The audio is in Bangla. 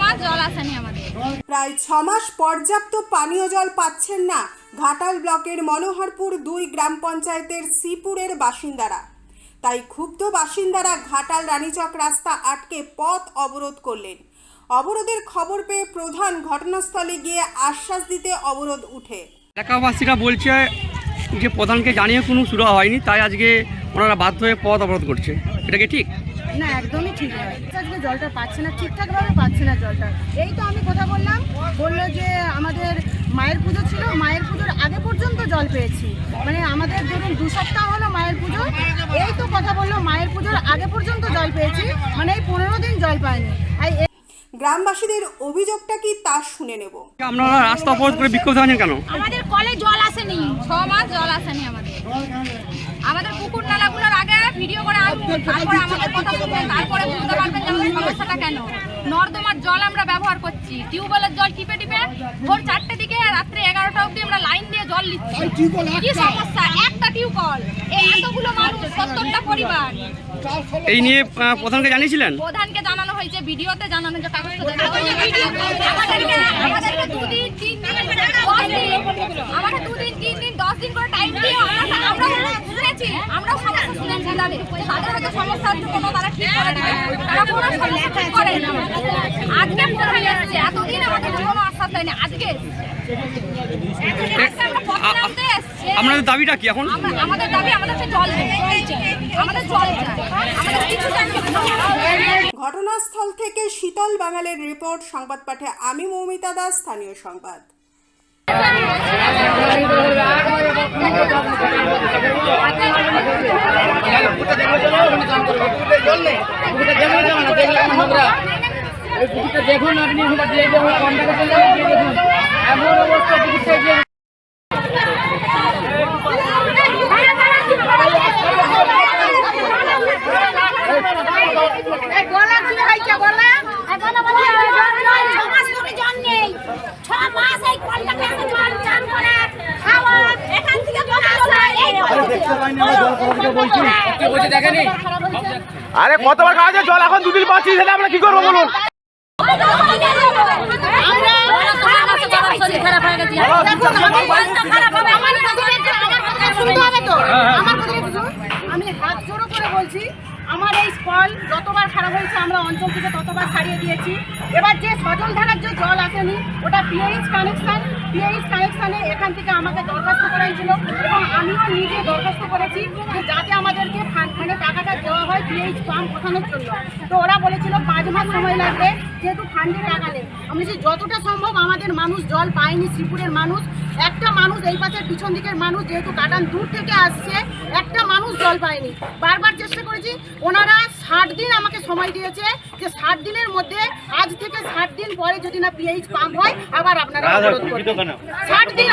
মাস জল আসেনি আমাদের। প্রায় ছমাস পর্যাপ্ত পানীয় জল পাচ্ছেন না ঘাটাল ব্লকের মনোহরপুর দুই গ্রাম পঞ্চায়েতের শ্রীপুরের বাসিন্দারা। তাই ক্ষুব্ধ বাসিন্দারা ঘাটাল রানীচক রাস্তা আটকে পথ অবরোধ করলেন। অবরোধের খবর পেয়ে প্রধান ঘটনাস্থলে গিয়ে আশ্বাস দিতে অবরোধ উঠে। এলাকাবাসীরা বলছে যে প্রধানকে জানিয়ে কোনো শুরু হয়নি তাই আজকে ওনারা বাধ্য হয়ে পথ অবরোধ করছে। এটা কি ঠিক? না একদমই ঠিক নয়। আজকে জলটা পাচ্ছে না ঠিকঠাকভাবে পাচ্ছে না জলটা। এই তো আমি কথা বললাম বলল যে আমাদের মায়ের পুজো ছিল মায়ের পুজোর আগে পর্যন্ত জল পেয়েছি। মানে আমাদের ধরুন দু সপ্তাহ হলো মায়ের পুজো এই তো কথা বলল মায়ের পুজোর আগে পর্যন্ত জল পেয়েছি মানে এই পনেরো দিন জল পাইনি। গ্রামবাসীদের অভিযোগটা কি তা শুনে নেব। আপনারা রাস্তা অবরোধ করে বিক্ষোভ কেন? আমাদের কলে জল ছ মাস জল আসেনি আমাদের। আমাদের পুকুর নালাগুলোর আগে ভিডিও করে আনব তারপরে আমাদের কথা শুনবেন তারপরে বুঝতে পারবেন যে আমাদের সমস্যাটা কেন। নর্দমার জল আমরা ব্যবহার করছি টিউবওয়েলের জল টিপে টিপে ভোর চারটে দিকে রাত্রে এগারোটা অবধি আমরা লাইন দিয়ে জল নিচ্ছি। কি সমস্যা? একটা টিউবওয়েল। এই এতগুলো মানুষ সত্তরটা পরিবার। এই নিয়ে প্রধানকে জানিয়েছিলেন? প্রধানকে জানানো হয়েছে ভিডিওতে জানানো যে কাগজ আমাদেরকে আমাদেরকে দুদিন তিন দিন দশ দিন আমাকে দুদিন তিন দিন দশ দিন করে টাইম দিয়ে আমরা আমরা শুনেছি আমরাও সমস্যা শুনেছি তাদের তাদের হয়তো তারা ঠিক করে দেবে তারা কোনো সমস্যা ঠিক করে আজকে প্রধান এসছে এতদিন আমাদের কোনো আশ্বাস দেয়নি আজকে। আপনাদের দাবিটা কি এখন? আমাদের দাবি আমাদের জল আমাদের জল আমাদের কিছু ঘটনাস্থল থেকে শীতল বাঙালের রিপোর্ট সংবাদ পাঠে আমি মৌমিতা দাস স্থানীয় সংবাদ। দেখুন আপনি দিয়ে দেখুন কন্ট্যাক্টে এমন অবস্থা পুকুরটা আরে কতবার খাওয়া যায় জল এখন দুদিন পাচ্ছি সেটা আমরা কি করব বলুন। আমি হাত জোড়ো করে বলছি আমার এই কল যতবার খারাপ হয়েছে আমরা অঞ্চল থেকে ততবার ছাড়িয়ে দিয়েছি। এবার যে সজল ধারার যে জল আসেনি, ওটা পিএইচ কানেকশান পিএইচ কানেকশানে এখান থেকে আমাকে দরখাস্ত করা হয়েছিল এবং আমিও নিজে দরখাস্ত করেছি যে যাতে আমাদেরকে মানে টাকাটা দেওয়া হয় পিএইচ পাম্প বসানোর জন্য। তো ওরা বলেছিল পাঁচ মাস সময় লাগবে, যেহেতু ফান্ডে টাকা নেই। আমি বলছি, যতটা সম্ভব আমাদের মানুষ জল পায়নি, শ্রীপুরের মানুষ। একটা মানুষ এই পাশের পিছন দিকের মানুষ যেহেতু কাটান, দূর থেকে আসছে, একটা মানুষ জল পায়নি। বারবার চেষ্টা করেছি, ওনারা ষাট দিন আমাকে সময় দিয়েছে যে ষাট দিনের মধ্যে আজ থেকে ষাট দিন পরে যদি না পিএইচ পাম্প হয় আবার আপনারা ষাট দিন